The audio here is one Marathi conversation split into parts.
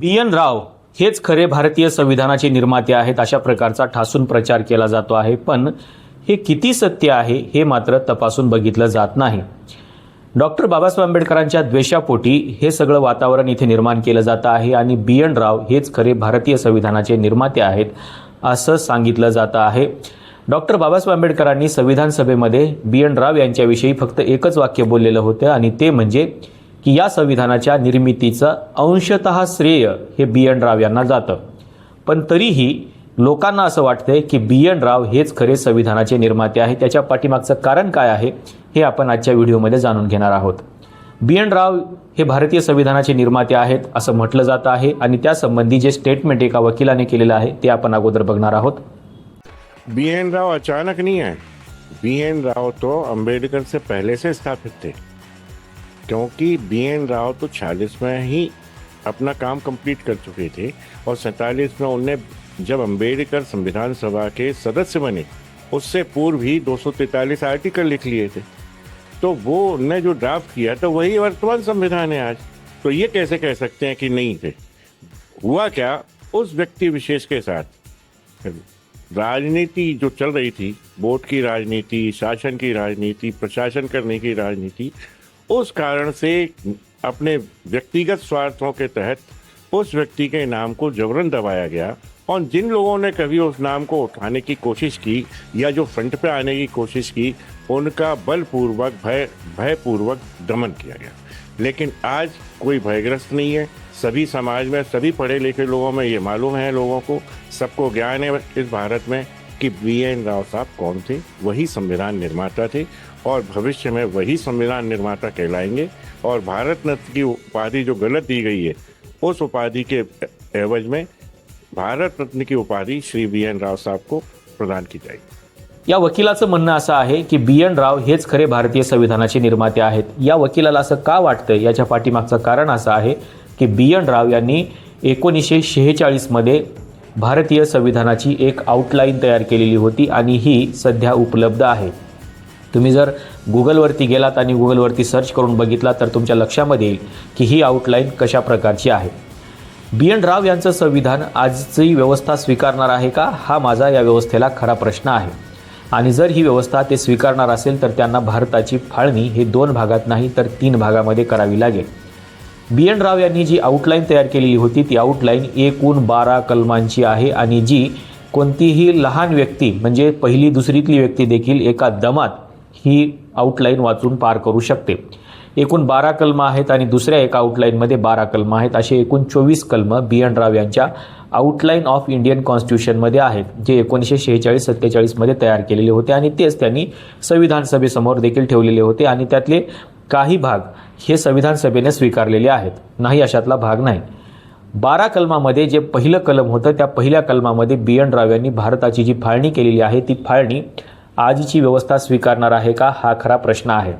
बी एन राव हेच खरे भारतीय संविधानाचे निर्माते आहेत अशा प्रकारचा ठासून प्रचार केला जातो आहे पण हे किती सत्य आहे हे मात्र तपासून बघितलं जात नाही. डॉक्टर बाबासाहेब आंबेडकरांच्या द्वेषापोटी हे सगळं वातावरण इथे निर्माण केलं जातं आहे आणि बी एन राव हेच खरे भारतीय संविधानाचे निर्माते आहेत असं सांगितलं जातं आहे. डॉक्टर बाबासाहेब आंबेडकरांनी संविधान सभेमध्ये बी एन राव यांच्याविषयी फक्त एकच वाक्य बोललेलं होतं आणि ते म्हणजे की या संविधानाच्या निर्मितीचं अंशतः श्रेय हे बी एन राव यांना जातं. पण तरीही लोकांना असं वाटतंय की बी एन राव हेच खरे संविधानाचे निर्माते आहे त्याच्या पाठीमागचं कारण काय आहे हे आपण आजच्या व्हिडिओमध्ये जाणून घेणार आहोत. बी एन राव हे भारतीय संविधानाचे निर्माते आहेत असं म्हटलं जातं आहे आणि त्यासंबंधी जे स्टेटमेंट एका वकिलाने केलेलं आहे ते आपण अगोदर बघणार आहोत. बी एन राव अचानक नाही आहे. बी एन राव तो आंबेडकर से पहले से स्थापित थे. क्योंकि बी एन राव तो छियालीस में ही अपना काम कंप्लीट कर चुके थे और सैतालीस में उनने जब अंबेडकर संविधान सभा के सदस्य बने, उससे पूर्व ही 243 आर्टिकल लिख लिए थे। तो वो उनने जो ड्राफ्ट किया तो वही वर्तमान संविधान है आज। तो ये कैसे कह सकते हैं कि नहीं थे? हुआ क्या? उस व्यक्ति विशेष के साथ। राजनीति जो चल रही थी, वोट की राजनीति, शासन की राजनीति, प्रशासन करने की राजनीति उस कारण से अपने व्यक्तिगत स्वार्थों के तहत उस व्यक्ति के नाम को जबरन दबाया गया और जिन लोगों ने कभी उस नाम को उठाने की कोशिश की या जो फ्रंट पे आने की कोशिश की, उनका बलपूर्वक, भय, भयपूर्वक दमन किया गया। लेकिन आज कोई भयग्रस्त नहीं है। सभी समाज में, सभी पढ़े लिखे लोगों में ये मालूम है लोगों को, सबको ज्ञान है इस भारत में कि बी एन राव साहब कौन थे? वही संविधान निर्माता थे। और भविष्य में वही संविधान निर्माता कहलाएंगे। और भारत रत्न की उपाधि जो गलत दी गई है उस उपाधि के एवज में भारत रत्न की उपाधि श्री बी एन राव साहब को प्रदान की जाएगी। या वकिलाचं म्हणणं असं आहे की बी एन राव हेच खरे भारतीय संविधानाचे निर्माते आहेत. या वकिलाला असं का वाटतं याच्या पाठीमागचं कारण असं आहे की बी एन राव यांनी एकोणीसशे शेहेचाळीसमध्ये भारतीय संविधानाची एक आउटलाईन तयार केलेली होती आणि ही सध्या उपलब्ध आहे. तुम्ही जर गुगलवरती गेलात आणि गुगलवरती सर्च करून बघितला तर तुमच्या लक्षामध्ये येईल की ही आउटलाईन कशा प्रकारची आहे. बी एन राव यांचं संविधान आजची व्यवस्था स्वीकारणार आहे का? हा माझा या व्यवस्थेला खरा प्रश्न आहे. आणि जर ही व्यवस्था ते स्वीकारणार असेल तर त्यांना भारताची फाळणी हे दोन भागात नाही तर तीन भागामध्ये करावी लागेल. बी एन राव यांनी जी आउटलाईन तयार केलेली होती ती आउटलाईन एकूण बारा कलमांची आहे आणि जी कोणतीही लहान व्यक्ती म्हणजे पहिली दुसरीतली व्यक्ती देखील एका दमात ही आउटलाईन वाचून पार करू शकते. एकूण बारा कलमं आहेत आणि दुसऱ्या एका आउटलाईनमध्ये बारा कलमं आहेत. असे एकूण चोवीस कलमं बी एन राव यांच्या आउटलाईन ऑफ इंडियन कॉन्स्टिट्यूशनमध्ये आहेत जे एकोणीसशे शेहेचाळीस सत्तेचाळीसमध्ये तयार केलेले होते आणि तेच त्यांनी संविधान सभेसमोर देखील ठेवलेले होते आणि त्यातले काही भाग हे संविधान सभेने स्वीकारलेले आहेत. नाही अशातला भाग नाही. बारा कलमामध्ये जे पहिलं कलम होतं त्या पहिल्या कलमामध्ये बी एन राव यांनी भारताची जी फाळणी केलेली आहे ती फाळणी आजची व्यवस्था स्वीकारणार आहे का हा खरा प्रश्न आहे.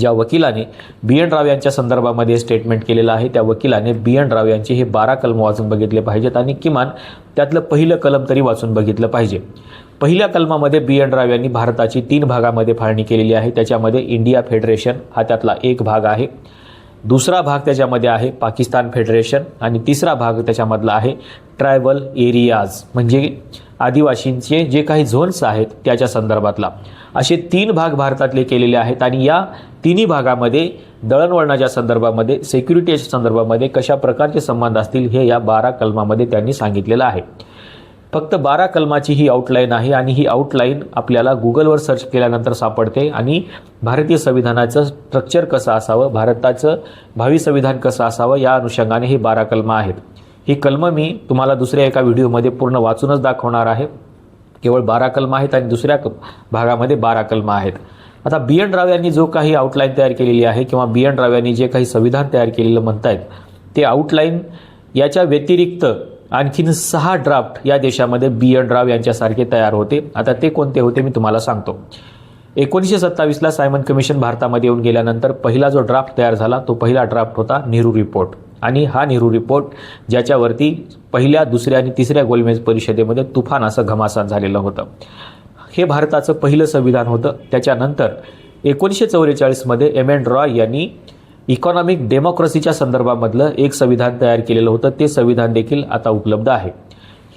ज्या वकिलाने बी एन राव यांच्या संदर्भामध्ये स्टेटमेंट केलेलं आहे त्या वकिलाने बी एन राव यांचे हे बारा कलम वाचून बघितले पाहिजेत आणि किमान त्यातलं पहिलं कलम तरी वाचून बघितलं पाहिजे. पहिल्या कलमामध्ये बी एन राव यांनी भारताची तीन भागामध्ये फाळणी केलेली आहे त्याच्यामध्ये इंडिया फेडरेशन हा त्यातला एक भाग आहे. दुसरा भाग त्याच्यामध्ये आहे पाकिस्तान फेडरेशन. आणि तिसरा भाग त्याच्यामधला आहे ट्रायबल एरियाज म्हणजे आदिवासींचे जे काही झोन्स आहेत त्याच्या संदर्भातला. असे तीन भाग भारतातले केलेले आहेत आणि या तिन्ही भागामध्ये दळणवळणाच्या संदर्भामध्ये सेक्युरिटीच्या संदर्भामध्ये कशा प्रकारचे संबंध असतील हे या बारा कलमामध्ये त्यांनी सांगितलेलं आहे. फक्त बारा कलमाची ही आउटलाईन आहे आणि ही आउटलाईन आपल्याला गुगलवर सर्च केल्यानंतर सापडते. आणि भारतीय संविधानाचं स्ट्रक्चर कसं असावं भारताचं भावी संविधान कसं असावं या अनुषंगाने ही बारा कलमं आहेत. ही कलमं मी तुम्हाला दुसऱ्या एका व्हिडिओमध्ये पूर्ण वाचूनच दाखवणार आहे. केवळ बारा कलमं आहेत आणि दुसऱ्या भागामध्ये बारा कलमं आहेत. आता बी एन राव यांनी जो काही आउटलाईन तयार केलेली आहे किंवा बी एन राव यांनी जे काही संविधान तयार केलेलं म्हणतायत ते आउटलाईन याच्या व्यतिरिक्त आणखीन सहा ड्राफ्ट या देशामध्ये बी एन राव यांच्यासारखे तयार होते. आता ते कोणते होते मी तुम्हाला सांगतो. एकोणीसशे सत्तावीसला सायमन कमिशन भारतामध्ये येऊन गेल्यानंतर पहिला जो ड्राफ्ट तयार झाला तो पहिला ड्राफ्ट होता नेहरू रिपोर्ट आणि हा नेहरू रिपोर्ट ज्याच्यावरती पहिल्या दुसऱ्या आणि तिसऱ्या गोलमेज परिषदेमध्ये तुफान असं घमासान झालेलं होतं. हे भारताचं पहिलं संविधान होतं. त्याच्यानंतर एकोणीसशे चौवेचाळीसमध्ये एम एन रॉय यांनी इकॉनॉमिक डेमोक्रेसीच्या संदर्भामधलं एक संविधान तयार केलेलं होतं. ते संविधान देखील आता उपलब्ध आहे.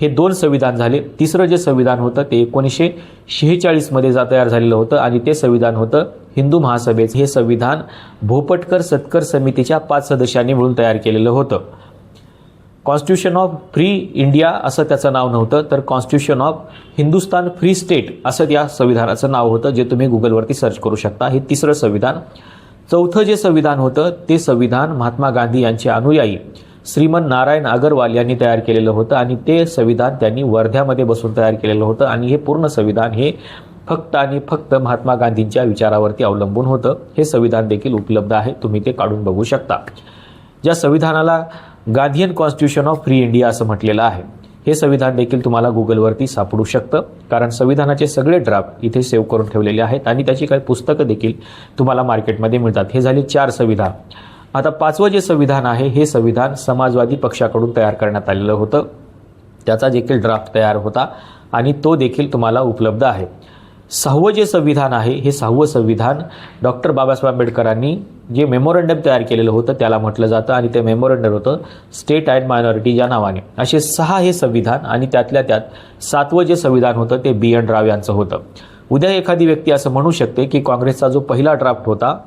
हे दोन संविधान झाले. तिसरं जे संविधान होतं ते एकोणीसशे शेहेचाळीसमध्ये जा तयार झालेलं होतं आणि ते संविधान होतं हिंदू महासभेचं. हे संविधान भोपटकर सत्कर समितीच्या पाच सदस्यांनी मिळून तयार केलेलं होतं. कॉन्स्टिट्यूशन ऑफ फ्री इंडिया असं त्याचं नाव नव्हतं तर constitution of Hindustan free state असं या संविधानाचं नाव होतं जे तुम्ही गुगलवरती सर्च करू शकता. हे तिसरं संविधान चौथं जे संविधान होतं ते संविधान महात्मा गांधी यांचे अनुयायी श्रीमन नारायण अगरवाल यांनी तयार केलेलं होतं आणि ते संविधान त्यांनी वर्ध्यामध्ये बसून तयार केलेलं होतं आणि हे पूर्ण संविधान हे फक्त आणि फक्त महात्मा गांधींच्या विचारावरती अवलंबून होतं. हे संविधान देखील उपलब्ध आहे. तुम्ही ते काढून बघू शकता. ज्या संविधानाला Gandhian constitution of free India असं म्हटलेलं आहे. हे संविधान देखील तुम्हाला गुगलवरती सापडू शकतं कारण संविधानाचे सगळे ड्राफ्ट इथे सेव्ह करून ठेवलेले आहेत आणि त्याची काही पुस्तकं देखील तुम्हाला मार्केटमध्ये मिळतात. हे झाले चार संविधान. आता पाचवं जे संविधान आहे हे संविधान समाजवादी पक्षाकडून तयार करण्यात आलेलं होतं. त्याचा देखील ड्राफ्ट तयार होता आणि तो देखील तुम्हाला उपलब्ध आहे. सहावं जे संविधान आहे हे सहावं संविधान डॉक्टर बाबासाहेब आंबेडकरांनी जे मेमोरंडम तयार केलेलं होतं त्याला म्हटलं जातं आणि ते मेमोरंडम होतं स्टेट अँड मायनॉरिटी या नावाने. असे सहा हे संविधान आणि त्यातल्या त्यात सातवं जे संविधान होतं ते बी एन राव यांचं होतं. उद्या एखादी व्यक्ती असं म्हणू शकते की काँग्रेसचा जो पहिला ड्राफ्ट होता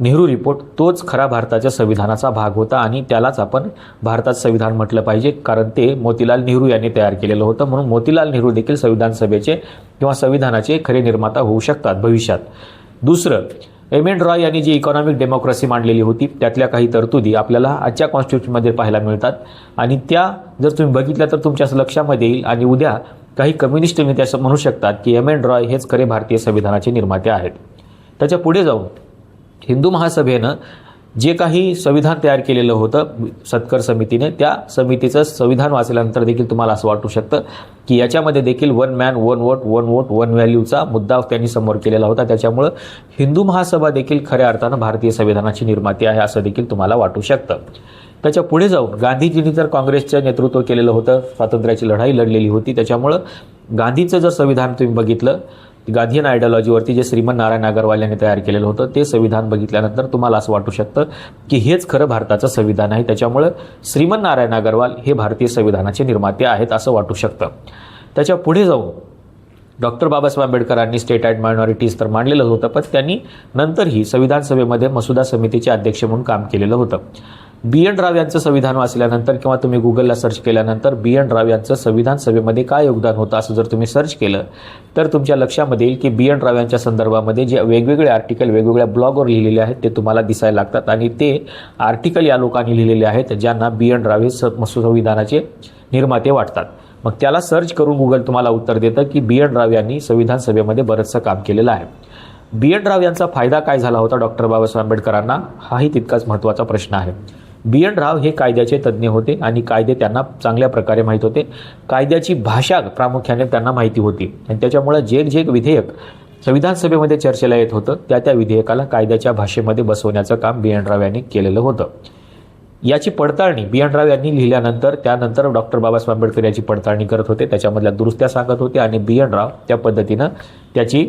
नेहरू रिपोर्ट तोच खरा भारताच्या संविधानाचा भाग होता आणि त्यालाच आपण भारतात संविधान म्हटलं पाहिजे कारण ते मोतीलाल नेहरू यांनी तयार केलेलं होतं. म्हणून मोतीलाल नेहरू देखील संविधान सभेचे किंवा संविधानाचे खरे निर्माता होऊ शकतात भविष्यात. दुसरं एम एन रॉय यांनी जी इकॉनॉमिक डेमोक्रेसी मांडलेली होती त्यातल्या काही तरतुदी आपल्याला आजच्या कॉन्स्टिट्यूशनमध्ये पाहायला मिळतात. आणि त्या जर तुम्ही बघितल्या तर तुमच्या लक्षामध्ये येईल. आणि उद्या काही कम्युनिस्ट नेते असं म्हणू शकतात की एम एन रॉय हेच खरे भारतीय संविधानाचे निर्माते आहेत. त्याच्या पुढे जाऊन हिंदू महासभेनं जे काही संविधान तयार केलेलं होतं सत्कर समितीने त्या समितीचं संविधान वाचल्यानंतर देखील तुम्हाला असं वाटू शकतं की याच्यामध्ये देखील one man one vote one vote one व्हॅल्यूचा मुद्दा त्यांनी समोर केलेला होता. त्याच्यामुळं हिंदू महासभा देखील खऱ्या अर्थानं भारतीय संविधानाची निर्माती आहे असं देखील तुम्हाला वाटू शकतं. त्याच्या पुढे जाऊन गांधीजींनी जर काँग्रेसचं नेतृत्व केलेलं होतं स्वातंत्र्याची लढाई लढलेली होती त्याच्यामुळं गांधीचं जर संविधान तुम्ही बघितलं गांधीयन आयडियॉलॉजीवरती जे श्रीमंत नारायण अगरवाल यांनी तयार केलेलं होतं ते संविधान बघितल्यानंतर तुम्हाला असं वाटू शकतं की हेच खरं भारताचं संविधान आहे. त्याच्यामुळं श्रीमंत नारायण अगरवाल हे भारतीय संविधानाचे निर्माते आहेत असं वाटू शकतं. त्याच्या पुढे जाऊन डॉक्टर बाबासाहेब आंबेडकरांनी स्टेट अँड मायनॉरिटीज तर मांडलेलं होतं पण त्यांनी नंतरही संविधान सभेमध्ये मसुदा समितीचे अध्यक्ष म्हणून काम केलेलं होतं. बी एन राव यांचं संविधान वाचल्यानंतर किंवा तुम्ही गुगलला सर्च केल्यानंतर बी एन राव यांचं संविधान सभेमध्ये काय योगदान होतं असं जर तुम्ही सर्च केलं तर तुमच्या लक्षामध्ये येईल की बी एन राव यांच्या संदर्भामध्ये जे वेगवेगळे आर्टिकल वेगवेगळ्या ब्लॉगवर लिहिलेले आहेत ते तुम्हाला दिसायला लागतात. आणि ते आर्टिकल या लोकांनी लिहिलेले आहेत ज्यांना बी एन राव हे स संविधानाचे निर्माते वाटतात. मग त्याला सर्च करून गुगल तुम्हाला उत्तर देतं की बी एन राव यांनी संविधान सभेमध्ये बरंचसं काम केलेलं आहे. बी एन राव यांचा फायदा काय झाला होता डॉक्टर बाबासाहेब आंबेडकरांना? हाही तितकाच महत्त्वाचा प्रश्न आहे. बी एन राव हे कायद्याचे तज्ज्ञ होते आणि कायदे त्यांना चांगल्या प्रकारे माहीत होते. कायद्याची भाषा प्रामुख्याने त्यांना माहिती होती. आणि त्याच्यामुळे जे जे विधेयक संविधान सभेमध्ये चर्चेला येत होतं त्या त्या विधेयकाला कायद्याच्या भाषेमध्ये बसवण्याचं काम बी एन राव यांनी केलेलं होतं. याची पडताळणी बी एन राव यांनी लिहिल्यानंतर त्यानंतर डॉक्टर बाबासाहेब आंबेडकर याची पडताळणी करत होते त्याच्यामधल्या दुरुस्त्या सांगत होते आणि बी एन राव त्या पद्धतीनं त्याची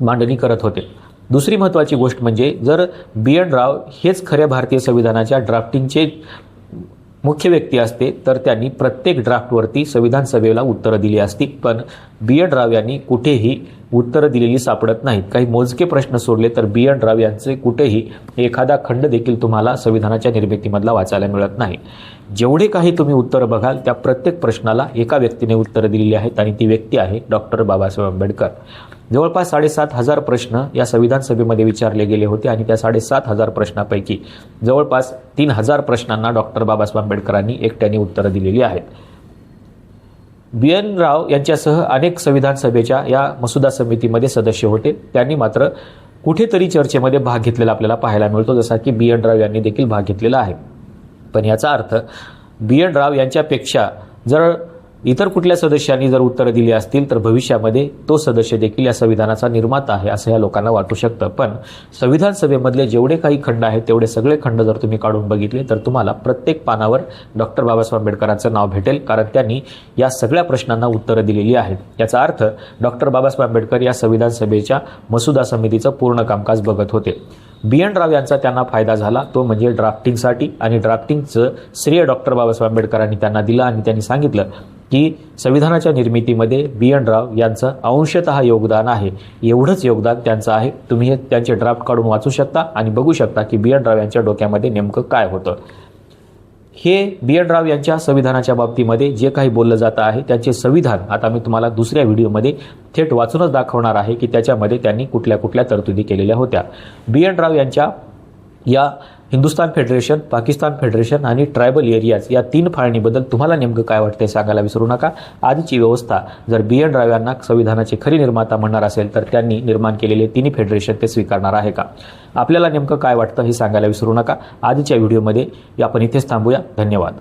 मांडणी करत होते. दुसरी महत्त्वाची गोष्ट म्हणजे जर बी एन राव हेच खऱ्या भारतीय संविधानाच्या ड्राफ्टिंगचे मुख्य व्यक्ती असते तर त्यांनी प्रत्येक ड्राफ्टवरती संविधान सभेला उत्तरं दिली असती. पण बी एन राव यांनी कुठेही उत्तरं दिलेली सापडत नाहीत. काही मोजके प्रश्न सोडले तर बी एन राव यांचे कुठेही एखादा खंड देखील तुम्हाला संविधानाच्या निर्मितीमधला वाचायला मिळत नाही. जेवढे काही तुम्ही उत्तरं बघाल त्या प्रत्येक प्रश्नाला एका व्यक्तीने उत्तरं दिलेली आहेत आणि ती व्यक्ती आहे डॉक्टर बाबासाहेब आंबेडकर. जवळपास साडेसात हजार प्रश्न या संविधान सभेमध्ये विचारले गेले होते आणि त्या साडेसात हजार प्रश्नापैकी जवळपास तीन हजार प्रश्नांना डॉक्टर बाबासाहेब आंबेडकरांनी एकट्याने उत्तरं दिलेली आहेत. बी एन राव यांच्यासह अनेक संविधान सभेच्या या मसुदा समितीमध्ये सदस्य होते. त्यांनी मात्र कुठेतरी चर्चेमध्ये भाग घेतलेला आपल्याला पाहायला मिळतो जसा की बी एन राव यांनी देखील भाग घेतलेला आहे. पण याचा अर्थ बी एन राव यांच्यापेक्षा जर इतर कुठल्या सदस्यांनी जर उत्तरं दिली असतील तर भविष्यामध्ये तो सदस्य देखील या संविधानाचा निर्माता आहे असं या लोकांना वाटू शकतं. पण संविधान सभेमधले जेवढे काही खंड आहेत तेवढे सगळे खंड जर तुम्ही काढून बघितले तर तुम्हाला प्रत्येक पानावर डॉक्टर बाबासाहेब आंबेडकरांचं नाव भेटेल कारण त्यांनी या सगळ्या प्रश्नांना उत्तरं दिलेली आहेत. याचा अर्थ डॉक्टर बाबासाहेब आंबेडकर या संविधान सभेच्या मसुदा समितीचं पूर्ण कामकाज बघत होते. बी एन राव यांचा त्यांना फायदा झाला. तो म्हणजे ड्राफ्टिंगसाठी आणि ड्राफ्टिंगचं श्रेय डॉक्टर बाबासाहेब आंबेडकरांनी त्यांना दिलं आणि त्यांनी सांगितलं की संविधानाच्या निर्मितीमध्ये बी एन राव यांचं अंशतः योगदान आहे. एवढंच योगदान त्यांचं आहे. तुम्ही हे त्यांचे ड्राफ्ट काढून वाचू शकता आणि बघू शकता की बी एन राव यांच्या डोक्यामध्ये नेमकं काय होतं. हे बी एड राव यांच्या संविधानाच्या बाबतीमध्ये जे काही बोललं जातं आहे त्यांचे संविधान आता मी तुम्हाला दुसऱ्या व्हिडिओमध्ये थेट वाचूनच दाखवणार आहे की त्याच्यामध्ये त्यांनी कुठल्या कुठल्या तरतुदी केलेल्या होत्या. बी एड राव यांच्या या हिंदुस्तान फेडरेशन पाकिस्तान फेडरेशन आणि ट्रायबल एरियाज या तीन फाळणीबद्दल तुम्हाला नेमकं काय वाटतं सांगायला विसरू नका. आधीची व्यवस्था जर बी एन राव यांना संविधानाचे खरी निर्माता म्हणणार असेल तर त्यांनी निर्माण केलेले तिन्ही फेडरेशन ते स्वीकारणार आहे का? आपल्याला नेमकं काय वाटतं हे सांगायला विसरू नका. आधीच्या व्हिडिओमध्ये आपण इथेच थांबूया. धन्यवाद.